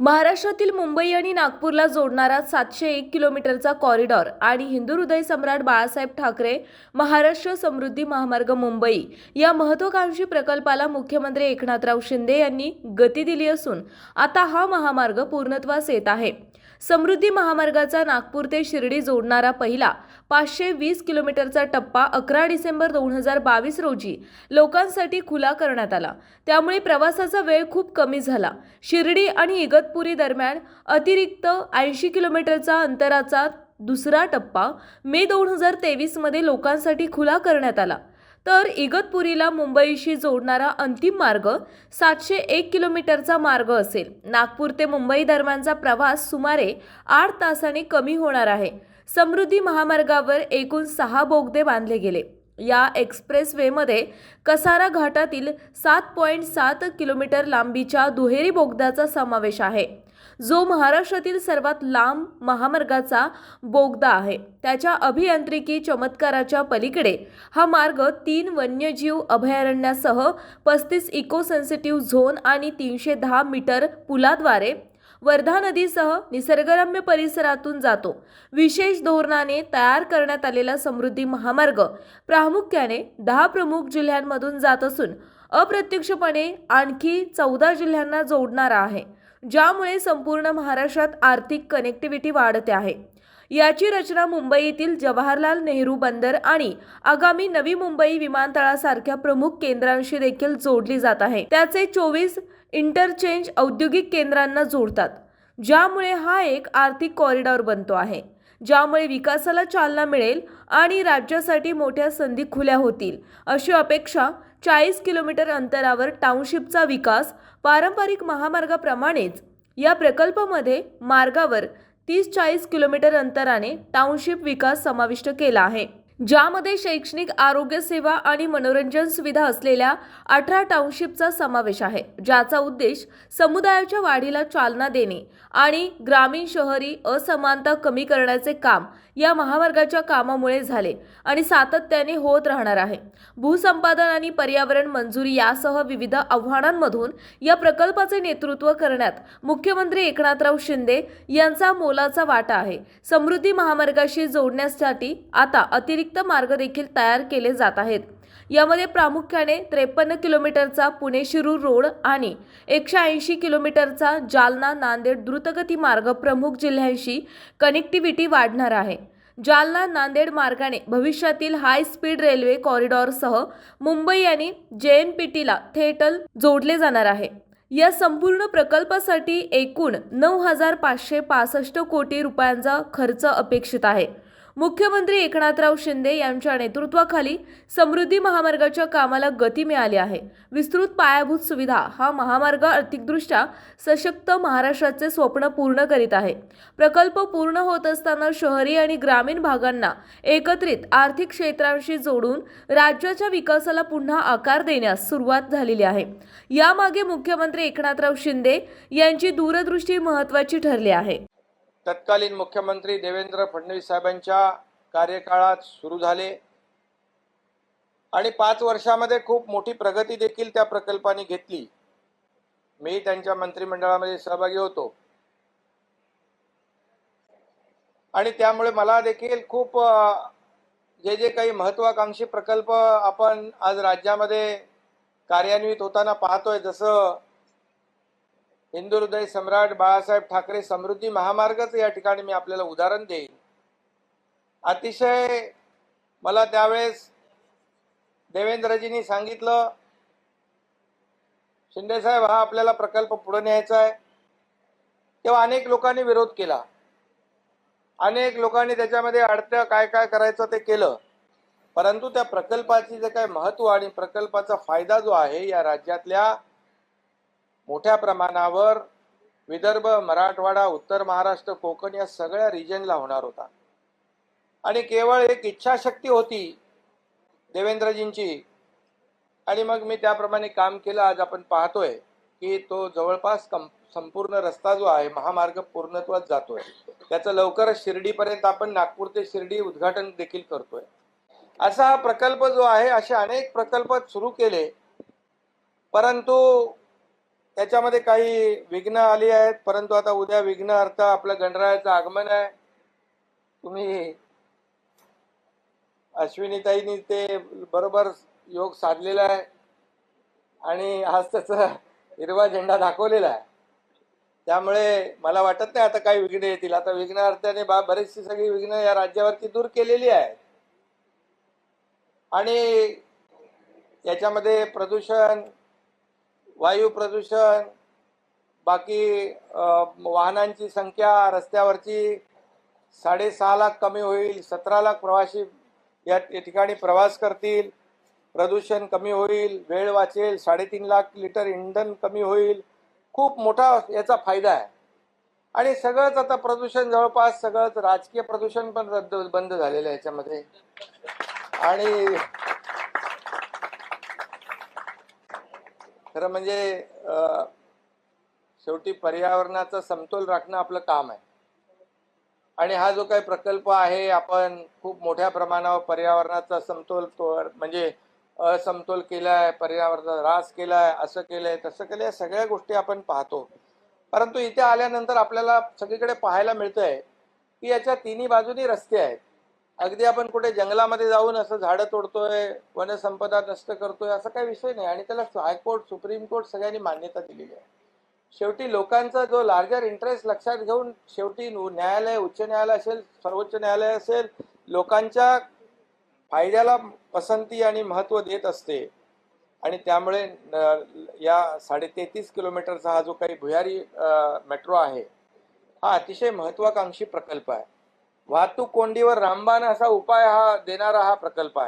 महाराष्ट्रातील मुंबई आणि नागपूरला जोडणारा सातशे एक किलोमीटरचा कॉरिडॉर आणि हिंदू हृदय सम्राट बाळासाहेब ठाकरे महाराष्ट्र समृद्धी महामार्ग मुंबई या महत्वाकांक्षी प्रकल्पाला मुख्यमंत्री एकनाथराव शिंदे यांनी गती दिली असून आता हा महामार्ग पूर्णत्वास येत आहे. समृद्धी महामार्गाचा नागपूर ते शिर्डी जोडणारा पहिला पाचशे वीस किलोमीटरचा टप्पा अकरा डिसेंबर दोन हजार बावीस रोजी लोकांसाठी खुला करण्यात आला. त्यामुळे प्रवासाचा वेळ खूप कमी झाला. शिर्डी आणि इगतपुरी दरम्यान अतिरिक्त ऐंशी किलोमीटरचा अंतराचा दुसरा टप्पा मे दोन हजार तेवीसमध्ये लोकांसाठी खुला करण्यात आला. तर इगतपुरीला मुंबईशी जोडणारा अंतिम मार्ग सातशे एक किलोमीटरचा मार्ग असेल. नागपूर ते मुंबई दरम्यानचा प्रवास सुमारे आठ तासाने कमी होणार आहे. समृद्धी महामार्गावर एकूण सहा बोगदे बांधले गेले. या एक्सप्रेसवेमध्ये कसारा घाटातील सात पॉईंट सात किलोमीटर लांबीच्या दुहेरी बोगद्याचा समावेश आहे. जो महाराष्ट्रातील सर्वात लांब महामार्गाचा बोगदा आहे. त्याच्या अभियांत्रिकी चमत्काराच्या पलीकडे हा मार्ग तीन वन्यजीव अभयारण्यासह पस्तीस इको सेन्सिटिव्ह झोन आणि तीनशे दहा मीटर पुलाद्वारे वर्धा नदीसह निसर्गरम्य परिसरातून जातो. विशेष धोरणाने तयार करण्यात आलेला समृद्धी महामार्ग प्रामुख्याने दहा प्रमुख जिल्ह्यांमधून जात असून अप्रत्यक्षपणे आणखी चौदा जिल्ह्यांना जोडणारा आहे ज्यामुळे संपूर्ण महाराष्ट्रात आर्थिक कनेक्टिव्हिटी वाढते आहे. याची रचना मुंबईतील जवाहरलाल नेहरू बंदर आणि आगामी नवी मुंबई विमानतळासारख्या प्रमुख केंद्रांशी देखील जोडली जात आहे. त्याचे चोवीस इंटरचेंज औद्योगिक केंद्रांना जोडतात ज्यामुळे हा एक आर्थिक कॉरिडॉर बनतो आहे ज्यामुळे विकासाला चालना मिळेल आणि राज्यासाठी मोठ्या संधी खुल्या होतील. अशी अपेक्षा चाळीस किलोमीटर अंतरावर टाउनशिपचा विकास पारंपरिक महामार्गाप्रमाणेच या प्रकल्पामध्ये मार्गावर तीस चाळीस किलोमीटर अंतराने टाउनशिप विकास समाविष्ट केला आहे. ज्यामध्ये शैक्षणिक आरोग्य सेवा आणि मनोरंजन सुविधा असलेल्या अठरा टाउनशिपचा समावेश आहे ज्याचा उद्देश समुदायाच्या वाढीला चालना देणे आणि ग्रामीण शहरी असमानता कमी करण्याचे काम या महामार्गाच्या कामामुळे झाले आणि सातत्याने होत राहणार आहे. भूसंपादन आणि पर्यावरण मंजुरी यासह विविध आव्हानांमधून या प्रकल्पाचे नेतृत्व करण्यात मुख्यमंत्री एकनाथराव शिंदे यांचा मोलाचा वाटा आहे. समृद्धी महामार्गाशी जोडण्यासाठी आता अतिरिक्त मार्ग देखील तयार केले जात आहेत. यामध्ये प्रामुख्याने त्रेपन्न किलोमीटरचा पुणे शिरूर रोड आणि एकशे ऐंशी किलोमीटरचा जालना नांदेड द्रुतगती मार्ग प्रमुख जिल्ह्यांशी कनेक्टिव्हिटी वाढणार आहे. जालना नांदेड मार्गाने भविष्यातील हाय स्पीड रेल्वे कॉरिडॉरसह मुंबई आणि जे एन पी टीला थेटल जोडले जाणार आहे. या संपूर्ण प्रकल्पासाठी एकूण नऊ हजार पाचशे पासष्ट कोटी रुपयांचा खर्च अपेक्षित आहे. मुख्यमंत्री एकनाथराव शिंदे यांच्या नेतृत्वाखाली समृद्धी महामार्गाच्या कामाला गती मिळाली आहे. विस्तृत पायाभूत सुविधा हा महामार्ग आर्थिकदृष्ट्या सशक्त महाराष्ट्राचे स्वप्न पूर्ण करीत आहे. प्रकल्प पूर्ण होत असताना शहरी आणि ग्रामीण भागांना एकत्रित आर्थिक क्षेत्रांशी जोडून राज्याच्या विकासाला पुन्हा आकार देण्यास सुरुवात झालेली आहे. यामागे मुख्यमंत्री एकनाथराव शिंदे यांची दूरदृष्टी महत्त्वाची ठरली आहे. तत्कालीन मुख्यमंत्री देवेंद्र फडणवीस साहेबांच्या कार्यकाळात सुरू झाले. आणि पाच वर्षामध्ये खूप मोठी प्रगती देखील त्या प्रकल्पाने घेतली. मी त्यांच्या मंत्रिमंडळामध्ये सहभागी होतो. आणि त्यामुळे मला देखील खूप जे जे काही महत्वाकांक्षी प्रकल्प आपण आज राज्यामध्ये कार्यान्वित होताना पाहतोय जसं हिंदुहृदय सम्राट बाळासाहेब ठाकरे समृद्धी महामार्गच या ठिकाणी मी आपल्याला उदाहरण देईन. अतिशय मला त्यावेळेस देवेंद्रजींनी सांगितलं शिंदेसाहेब हा आपल्याला प्रकल्प पुढे न्यायचा आहे. तेव्हा अनेक लोकांनी विरोध केला. अनेक लोकांनी त्याच्यामध्ये अडत्या काय काय करायचं ते केलं. परंतु त्या प्रकल्पाची जे काय महत्त्व आणि प्रकल्पाचा फायदा जो आहे या राज्यातल्या मोठ्या प्रमाणावर विदर्भ मराठवाडा उत्तर महाराष्ट्र कोकण या सगळ्या रिजनला होणार होता. आणि केवळ एक इच्छाशक्ती होती देवेंद्रजींची. आणि मग मी त्याप्रमाणे काम केलं. आज आपण पाहतोय की तो जवळपास कं संपूर्ण रस्ता जो आहे महामार्ग पूर्णत्वात जातोय. त्याचं लवकरच शिर्डीपर्यंत आपण नागपूर ते शिर्डी उद्घाटन देखील करतोय. असा हा प्रकल्प जो आहे असे अनेक प्रकल्प सुरू केले. परंतु त्याच्यामध्ये काही विघ्न आली आहेत परंतु आता उद्या विघ्न अर्थ आपलं गणरायाचं आगमन आहे. तुम्ही अश्विनीताईनी ते बरोबर योग साधलेला आहे. आणि आज त्याचा हिरवा झेंडा दाखवलेला आहे. त्यामुळे मला वाटत नाही आता काही विघ्न येतील. आता विघ्न अर्थाने बा बरीचशी सगळी विघ्न या राज्यावरती दूर केलेली आहेत. आणि याच्यामध्ये प्रदूषण वायू प्रदूषण बाकी वाहनांची संख्या रस्त्यावरची साडेसहा लाख कमी होईल सतरा लाख प्रवासी या ठिकाणी प्रवास करतील प्रदूषण कमी होईल वेळ वाचेल साडेतीन लाख लिटर इंधन कमी होईल खूप मोठा याचा फायदा आहे. आणि सगळंच आता प्रदूषण जवळपास सगळंच राजकीय प्रदूषण पण रद्द बंद झालेलं आहे याच्यामध्ये. आणि खरं म्हणजे शेवटी पर्यावरणाचा समतोल राखणं आपलं काम आहे. आणि हा जो काही प्रकल्प आहे आपण खूप मोठ्या प्रमाणावर पर्यावरणाचा समतोल तोर म्हणजे असमतोल केलाय पर्यावरणाचा ऱ्हास केलाय असं केलंय तसं केलंय या सगळ्या गोष्टी आपण पाहतो. परंतु इथे आल्यानंतर आपल्याला सगळीकडे पाहायला मिळतंय की याच्या तिन्ही बाजूनी रस्ते आहेत. अगदी आपण कुठे जंगलामध्ये जाऊन असं झाडं तोडतोय वनसंपदा नष्ट करतोय असा काही विषय नाही. आणि त्याला हायकोर्ट सुप्रीम कोर्ट सगळ्यांनी मान्यता दिलेली आहे. शेवटी लोकांचा जो लार्जर इंटरेस्ट लक्षात घेऊन शेवटी न्यायालय उच्च न्यायालय असेल सर्वोच्च न्यायालय असेल लोकांच्या फायद्याला पसंती आणि महत्त्व देत असते. आणि त्यामुळे या साडे तेहतीस किलोमीटरचा हा जो काही भुयारी मेट्रो आहे हा अतिशय महत्वाकांक्षी प्रकल्प आहे. वाहतूक कोंडीवर रामबाण असा उपाय हा देणारा हा प्रकल्प आहे.